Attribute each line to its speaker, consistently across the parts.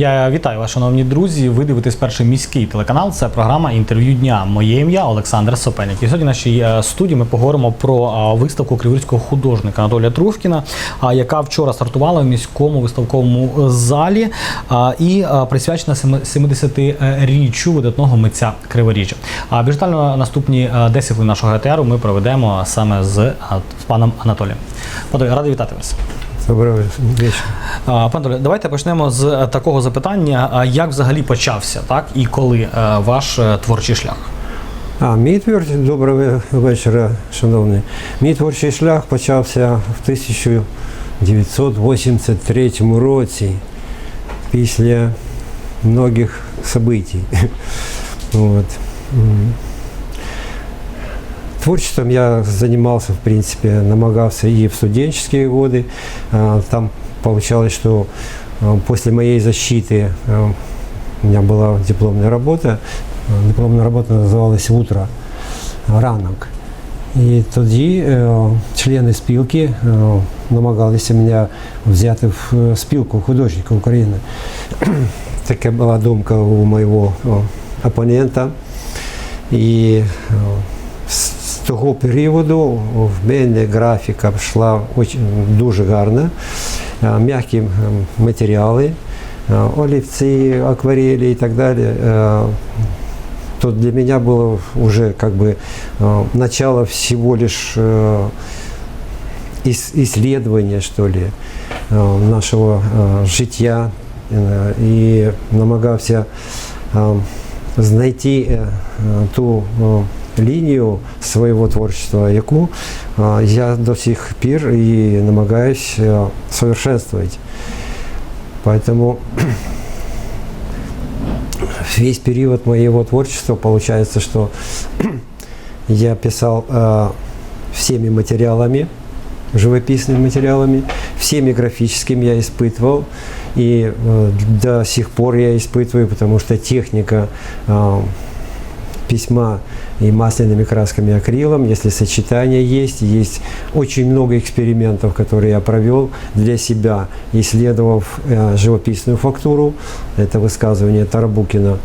Speaker 1: Я вітаю вас, шановні друзі. Ви дивитесь перший міський телеканал. Це програма інтерв'ю дня. Моє ім'я Олександр Сопельник. І сьогодні в нашій е, студії ми поговоримо про е, виставку криворізького художника Анатолія Трушкіна, яка вчора стартувала в міському виставковому залі і присвячена семи- 70-річчю видатного митця Криворіжжя. А більш наступні е, 10 хвилин нашого ГТРу ми проведемо саме з, паном Анатолієм. Пане, радий вітати вас.
Speaker 2: Доброго вечора.
Speaker 1: Пане Толі, давайте почнемо з е, такого запитання: А як взагалі почався, так і коли е, ваш е, творчий шлях?
Speaker 2: А, мій творчий, доброго вечора, шановний. Мій творчий шлях почався в 1983 році після многих событий. Вот. М. Творчеством я занимался, в принципе, намагался и в студенческие годы. А, Там получалось, что а, после моей защиты а, у меня была дипломная работа. А, Дипломна робота називалась «Утро», ранок. І тоді е, члени спілки е, намагалися мене взяти в е, спілку художників України. Така була думка у моєго о, опонента. І е, з з того періоду в мене графіка йшла очень, дуже гарно. Е, М'які м, матеріали, е, олівці, акварелі і так далі. Е, то для меня было уже как бы э, начало всего лишь э, ис- исследования, что ли, э, нашего э, життя э, і намагався э, знайти э, э, ту э, лінію свого творчества, яку э, я до сих пір і намагаюсь э, совершенствовать. Поэтому весь период моего творчества получается, что я писал э, всеми материалами, живописными материалами, всеми графическими я испытывал. И э, до сих пор я испытываю, потому что техника э, письма и масляными красками акрилом, если сочетание есть, есть очень много экспериментов, которые я провел для себя, исследовав э, живописную фактуру. Это высказывание Тарабукина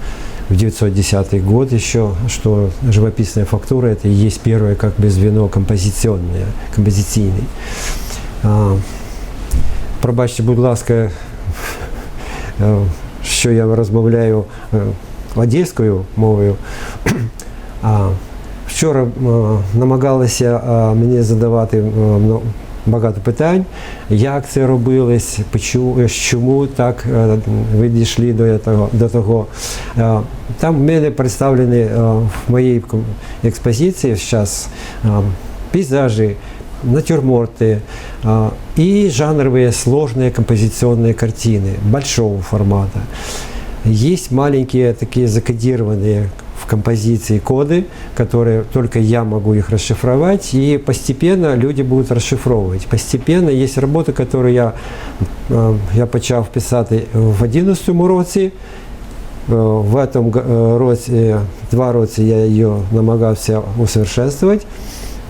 Speaker 2: в 910 год еще, что живописная фактура это и есть первое как бы звено композиционное, композиційний. А, пробачте, будь ласка, що я розмовляю е, одеською мовою. А, вчора е, намагалися е, мені задавати е, мно- багато питань, як це робилось, почу- чому так е, ви дійшли до того. До того. Е, Там в мене представлені е, в моїй ком- експозиції зараз пейзажі, натюрморты а, и жанровые сложные композиционные картины большого формата. Есть маленькие такие закодированные в композиции коды, которые только я могу их расшифровать, и постепенно люди будут расшифровывать. Постепенно есть работа, которую я, э, я почав писати в 11 році, Е, В этом г- е, році, два році я ее намагався усовершенствовать.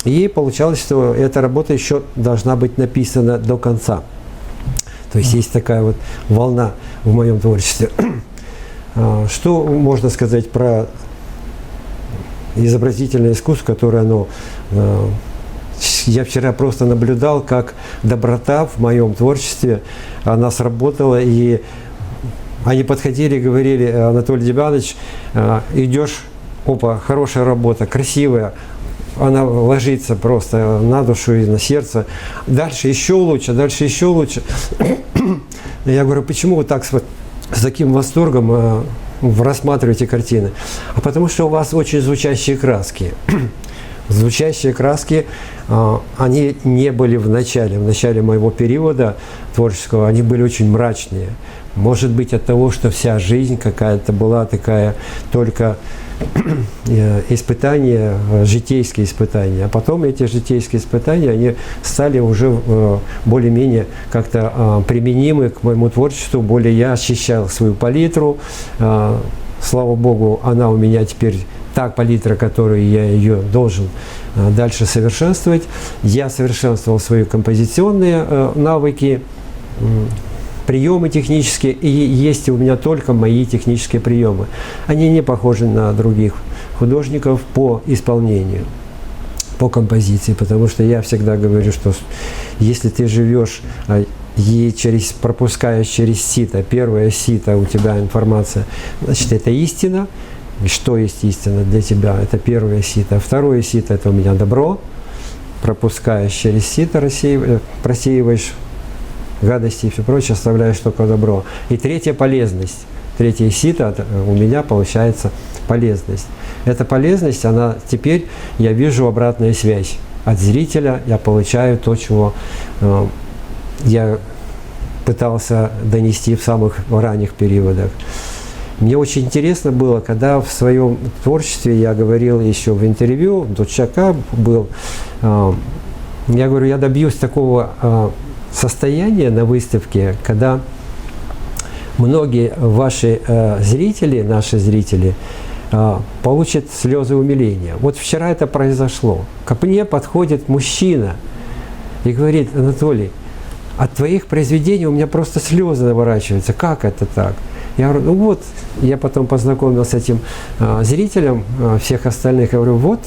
Speaker 2: И получалось, что эта работа еще должна быть написана до конца. То есть есть такая вот волна в моем творчестве. А, Что можно сказать про изобразительное искусство, которое оно... э, Я вчера просто наблюдал, как доброта в моем творчестве, она сработала, и они подходили и говорили, Анатолий Демьянович, э, идешь, опа, хорошая работа, красивая, она ложится просто на душу и на сердце. Дальше еще лучше, дальше еще лучше. Я говорю, почему вы так с, таким восторгом э, рассматриваете картины? А потому что у вас очень звучащие краски. Звучащие краски, э, они не были в начале, в начале моего периода творческого, они были очень мрачные. Может быть от того, что вся жизнь какая-то была такая только э, испытания, житейские испытания. А потом эти житейские испытания, они стали уже э, более-менее как-то э, применимы к моему творчеству. Более я ощущал свою палитру. Э, Слава Богу, она у меня теперь та палитра, которую я ее должен э, дальше совершенствовать. Я совершенствовал свои композиционные э, навыки. Приемы технические, и есть у меня только мои технические приемы. Они не похожи на других художников по исполнению по композиции, потому что я всегда говорю, что если ты живешь а, и через, пропускаешь через сито, первое сито у тебя информация, значит, это истина. Что есть истина для тебя? Это первое сито. Второе сито – это у меня добро. Пропускаешь через сито, рассеиваешь, просеиваешь гадости и все прочее, оставляешь только добро. И третья – полезность. Третье сито у меня получается полезность. Эта полезность, она теперь, я вижу обратную связь. От зрителя я получаю то, чего э, я пытался донести в самых ранних периодах. Мне очень интересно было, когда в своем творчестве я говорил еще в интервью, до Чака был, э, я говорю, я добьюсь такого э, состояния на выставке, когда многие ваши э, зрители, наши зрители, получат слезы умиления. Вот вчера это произошло. Ко мне подходит мужчина и говорит, Анатолий, от твоих произведений у меня просто слезы наворачиваются. Как это так? Я говорю, ну вот, я потом познакомился с этим э, зрителем э, всех остальных. Я говорю, вот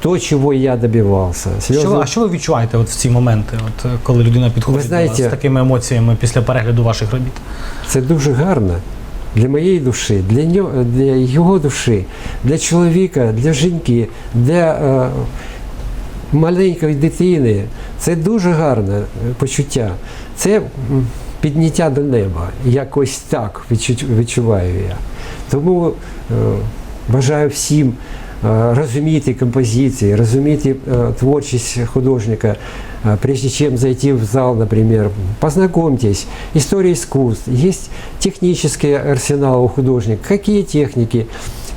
Speaker 2: то, чего я добивался. Слезы
Speaker 1: Що, ви- а що ви відчуваєте от в ці моменти, от, е, коли людина підходить
Speaker 2: Ви знаєте-
Speaker 1: до вас з такими емоціями після перегляду ваших робіт?
Speaker 2: Це дуже гарно для моєї душі, для нього, для його душі, для чоловіка, для жінки, для е, маленької дитини. Це дуже гарне е, почуття. Це м, підняття до неба. Якось так відчу- відчуваю я. Тому е, бажаю всім е, розуміти композиції, розуміти е, творчість художника. Э, Прежде чем зайти в зал, например, познакомьтесь. История искусств. Есть технический арсенал у художника. Какие техники,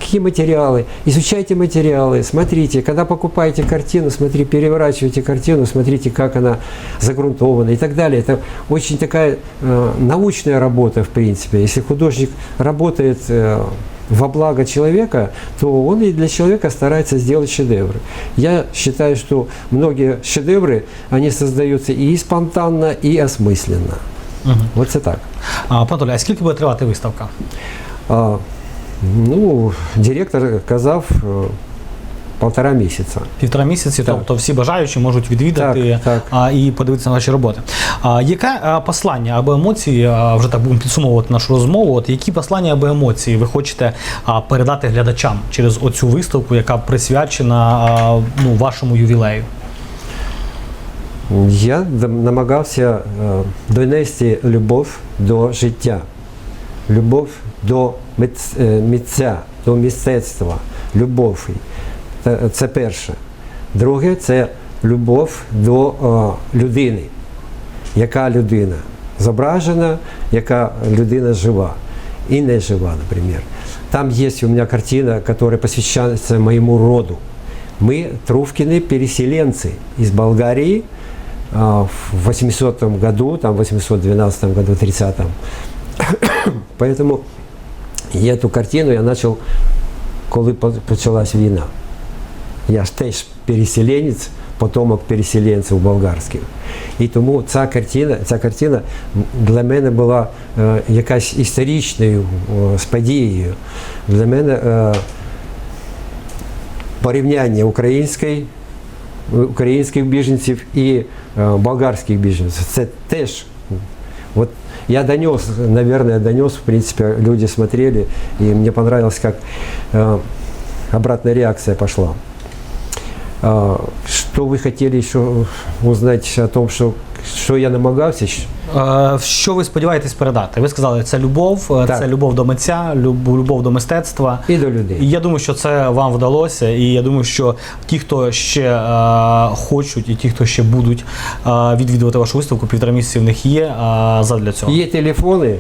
Speaker 2: какие материалы. Изучайте материалы, смотрите. Когда покупаете картину, смотри, переворачивайте картину, смотрите, как она загрунтована и так далее. Это очень такая э, научная работа, в принципе. Если художник работает э, во благо человека, то он и для человека старается сделать шедевр. Я считаю, что многие шедевры, они создаются и спонтанно, и осмысленно.
Speaker 1: Угу.
Speaker 2: Вот это так.
Speaker 1: А, пане Анатолій, а скільки буде тривати виставка?
Speaker 2: А, ну, директор казав е, полтора місяця.
Speaker 1: Півтора місяці,
Speaker 2: Так.
Speaker 1: тобто всі бажаючі можуть відвідати
Speaker 2: Так, так.
Speaker 1: А, і подивитися на ваші роботи. А, яке послання або емоції, а, вже так будемо підсумовувати нашу розмову, от які послання або емоції ви хочете а, передати глядачам через оцю виставку, яка присвячена а, ну, вашому ювілею?
Speaker 2: Я намагався е, донести любов до життя, любов до митця, до мистецтва, любов. Та- Це перше. Друге це любов до е, людини. Яка людина зображена, яка людина жива і не жива, наприклад. Там есть у меня картина, которая посвящается моему роду. Мы, Трувкины, переселенцы из Болгарии а, в 800 году, там, в 812 году, 30-м. Поэтому я эту картину я начал, коли по- почалась війна. Я ж теж переселенець, потомок переселенців болгарських. І тому ця картина, ця картина для мене була е, якась історичною е, з. Для мене е, порівняння української, українських біженців і е, болгарських біженців. Це теж вот я донес, наверное, донес, в принципе, люди смотрели, и мне понравилось, как э, обратная реакция пошла. А, Что вы хотели еще узнать о том, что, что я намагався?
Speaker 1: Е, Що ви сподіваєтесь передати? Ви сказали, це любов, е,
Speaker 2: Так.
Speaker 1: це любов до митця, любов, до мистецтва.
Speaker 2: І до людей.
Speaker 1: І я думаю, що це вам вдалося, і я думаю, що ті, хто ще е, хочуть, і ті, хто ще будуть е, відвідувати вашу виставку, півтора місяці в них є е, задля цього.
Speaker 2: Є телефони,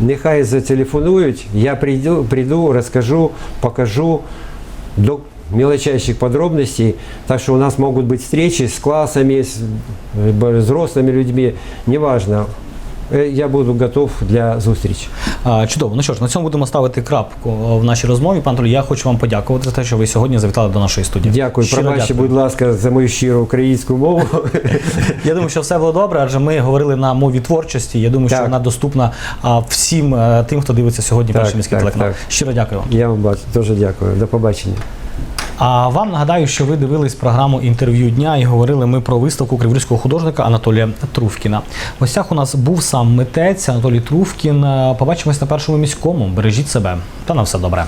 Speaker 2: нехай зателефонують, я прийду, прийду, розкажу, покажу мелочайших подробностей. Так что у нас могут быть встречи с классами, с э, взрослыми людьми, неважно. э, я буду готов для зустрічі.
Speaker 1: А, Чудово. Ну що ж, на цьому будемо ставити крапку в нашій розмові. Пан Анатолій, я хочу вам подякувати за те, що ви сьогодні завітали до нашої студії.
Speaker 2: Дякую,
Speaker 1: Щиро
Speaker 2: пробачте,
Speaker 1: дякую.
Speaker 2: будь ласка, за мою щиру українську мову.
Speaker 1: Я думаю, що все було добре, адже ми говорили на мові творчості. Я думаю, що
Speaker 2: Так.
Speaker 1: вона доступна а, всім е, тим, хто дивиться сьогодні
Speaker 2: Так,
Speaker 1: перший міський
Speaker 2: так,
Speaker 1: телеканал.
Speaker 2: так.
Speaker 1: Щиро дякую вам.
Speaker 2: Я вам теж дякую. До побачення.
Speaker 1: А вам нагадаю, що ви дивились програму інтерв'ю дня і говорили ми про виставку криворізького художника Анатолія Трувкіна. В гостях у нас був сам митець Анатолій Труфкін. Е, Побачимось на першому міському. Бережіть себе та на все добре.